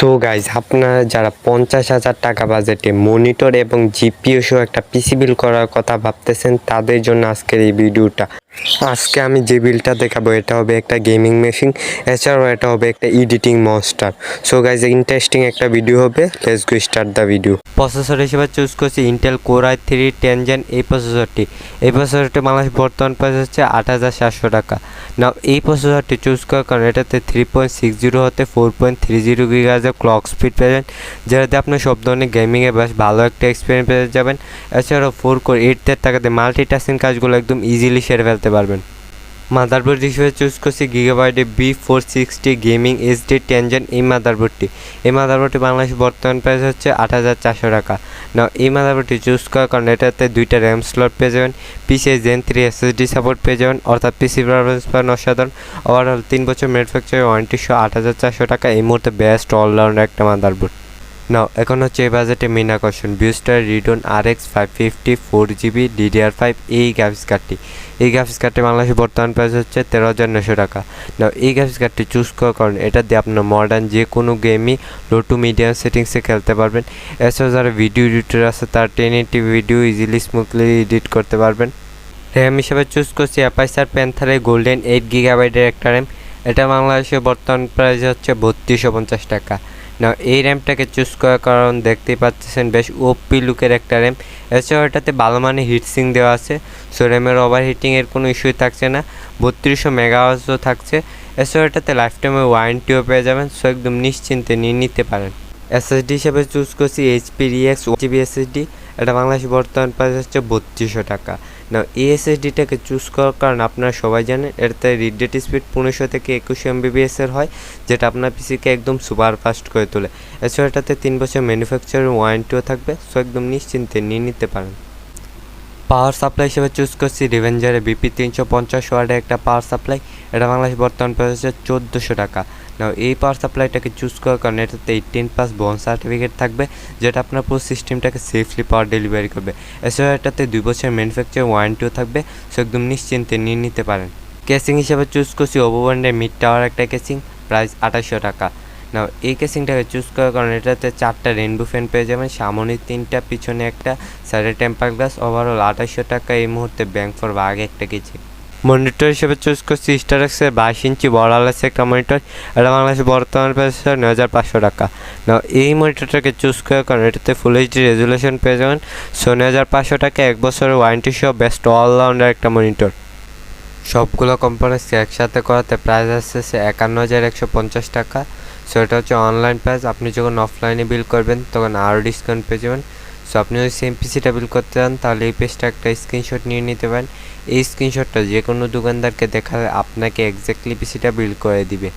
So guys আপনারা যারা পঞ্চাশ হাজার টাকা বাজেটে মনিটর এবং জিপিও সহ একটা পিসি বিল করার কথা ভাবতেছেন, তাদের জন্য আজকের এই ভিডিওটা আজকে আমি যে বিলটা দেখাবো, এটা হবে একটা গেমিং মেশিন, এছাড়াও এটা হবে একটা editing monster so guys interesting একটা ভিডিও হবে let's go start the video processor হিসেবে চুজ করছি Intel core i three ten gen এই প্রসেসরটি এই প্রসেসরটি বাংলাদেশ বর্তমান প্রাইস হচ্ছে আট হাজার সাতশো টাকা। না এই প্রসেসরটি চুজ করার কারণ এটাতে থ্রি পয়েন্ট সিক্স জিরো হতে ফোর পয়েন্ট থ্রি জিরো গিগাজের ক্লক স্পিড পেয়ে যেটাতে আপনি সব ধরনের গেমিংয়ে বেশ ভালো একটা এক্সপিরিয়েন্স পেয়ে যাবেন। এছাড়াও ফোর কোর এইটের টাকাতে মাল্টিটাস্কিং কাজগুলো একদম ইজিলি সেরে ফেলতে পারবেন। মাদারবোর্ড হিসেবে চুজ করছি গিগাবাইটে B four sixty gaming HD ten gen এই মাদারবোর্ডটি। এই মাদারবোর্ডটি বাংলাদেশ বর্তমান প্রাইস হচ্ছে আট হাজার চারশো টাকা। না এই মাদারবোর্ডটি চুজ করার কারণ এটাতে দুইটা র্যাম স্লট পেয়ে যাবেন PCI gen three SSD support পেয়ে যাবেন, অর্থাৎ পিসি পারফরমেন্স পান অসাধারণ ওভারঅল তিন বছর ম্যানুফ্যাকচার ওয়ারেন্টি সহ আট হাজার চারশো টাকা। এই মুহূর্তে বেস্ট অলরাউন্ডার একটা মাদারবোর্ড। নাও এখন হচ্ছে এই বাজেটে মেন আকর্ষণ Biostar Radeon R X five fifty four GB DDR five এই গ্রাফিক্স কার্ডটি এই গ্রাফিক্স কার্ডটি বাংলাদেশে বর্তমান প্রাইস হচ্ছে তেরো হাজার নশো টাকা। নাও এই গ্রাফিক্স কার্ডটি চুজ করার কারণ এটা দিয়ে আপনার মডার্ন যে কোনো গেমই লো টু মিডিয়াম সেটিংসে খেলতে পারবেন। এছাড়াও যারা ভিডিও এডিটর আছে, তার ten eighty video easily smoothly edit করতে পারবেন। র্যাম হিসেবে চুজ করছি অ্যাপাইসার প্যান্থারের গোল্ডেন এইট গিগাবাইটের একটা র্যাম এটা বাংলাদেশে বর্তমান প্রাইস হচ্ছে বত্রিশশো পঞ্চাশ টাকা। না এই র্যামটাকে চুজ করার কারণ দেখতেই পাচ্ছেন বেশ ওপি লুকের একটা র্যাম এছাড়াও এটাতে ভালো মানে হিটসিং দেওয়া আছে। সো র্যামের ওভার হিটিংয়ের কোনো ইস্যুই থাকছে না। বত্রিশশো মেগাওয়াজও থাকছে। এছাড়াও এটাতে লাইফ টাইমে ওয়ারেন্টিও পেয়ে যাবেন। সো একদম নিশ্চিন্তে নিয়ে নিতে পারেন। এসএসডি হিসেবে চুজ করছি এইচপি রিএক্স জিবি এসএসডি এটা বাংলাদেশ বর্তমান প্রাইস হচ্ছে বত্রিশশো টাকা। না এই এসএসডিটাকে চুজ করার কারণ আপনারা সবাই জানেন এটাতে রিড ডেট স্পিড পনেরোশো থেকে একুশ এমবিবিএস এর হয়, যেটা আপনার পিসিকে একদম সুপার ফাস্ট করে তোলে। এছাড়া এটাতে তিন বছর ম্যানুফ্যাকচারের ওয়ারেন্টিও থাকবে সো একদম নিশ্চিন্তে নিয়ে নিতে পারেন। পাওয়ার সাপ্লাই হিসেবে চুজ করছি রিভেঞ্জারে বিপি তিনশো পঞ্চাশ ওয়ার্ডের একটা পাওয়ার সাপ্লাই এটা বাংলাদেশ বর্তমান প্রাইস হচ্ছে চোদ্দোশো টাকা। না এই পাওয়ার সাপ্লাইটাকে চুজ করার কারণে এটাতে এইটিন প্লাস বন সার্টিফিকেট থাকবে, যেটা আপনার পুরো সিস্টেমটাকে সেফলি পাওয়ার ডেলিভারি করবে। এছাড়া এটাতে দুই বছরের ম্যানুফ্যাকচার ওয়ারেন্টিও থাকবে সো একদম নিশ্চিন্তে নিয়ে নিতে পারেন। কেসিং হিসেবে চুজ করছি ওভো ব্র্যান্ডের মিড টাওয়ার একটা কেসিং প্রাইস আঠাশশো টাকা। না এই কেসিংটাকে চুজ করার কারণে এটাতে চারটা রেনবো ফ্যান পেয়ে যাবেন, সামনে তিনটা, পিছনে একটা সাইডে টেম্পার গ্লাস ওভারঅল আঠাশশো টাকা এই মুহূর্তে ব্যাংক ফর বাঘ একটা কেজি। মনিটর হিসেবে চুজ করছি স্টারেক্সের বাইশ ইঞ্চি বড়ালেস একটা মনিটর এটা বাংলাদেশে বর্তমান প্রাইস নয় হাজার পাঁচশো টাকা। না এই মনিটরটাকে চুজ করার কারণে এটাতে ফুল এইচডি রেজুলেশন পেয়ে যাবেন। সো নয় হাজার পাঁচশো টাকা, এক বছরের ওয়ারেন্টি সহ বেস্ট অলরাউন্ডার একটা মনিটর সবগুলো কোম্পানিস একসাথে করাতে প্রাইস আসছে একান্ন হাজার একশো পঞ্চাশ টাকা। সো এটা হচ্ছে অনলাইন প্রাইস আপনি যখন অফলাইনে বিল করবেন, তখন আরও ডিসকাউন্ট পেয়ে যাবেন। সো আপনি যদি সেম পিসিটা বিল করতে চান, তাহলে এই পেজটা একটা স্ক্রিনশট নিয়ে নিতে পারেন। এই স্ক্রিনশটটা যে কোনো দোকানদারকে দেখালে আপনাকে এক্স্যাক্টলি পিসিটা বিল করে দিবে।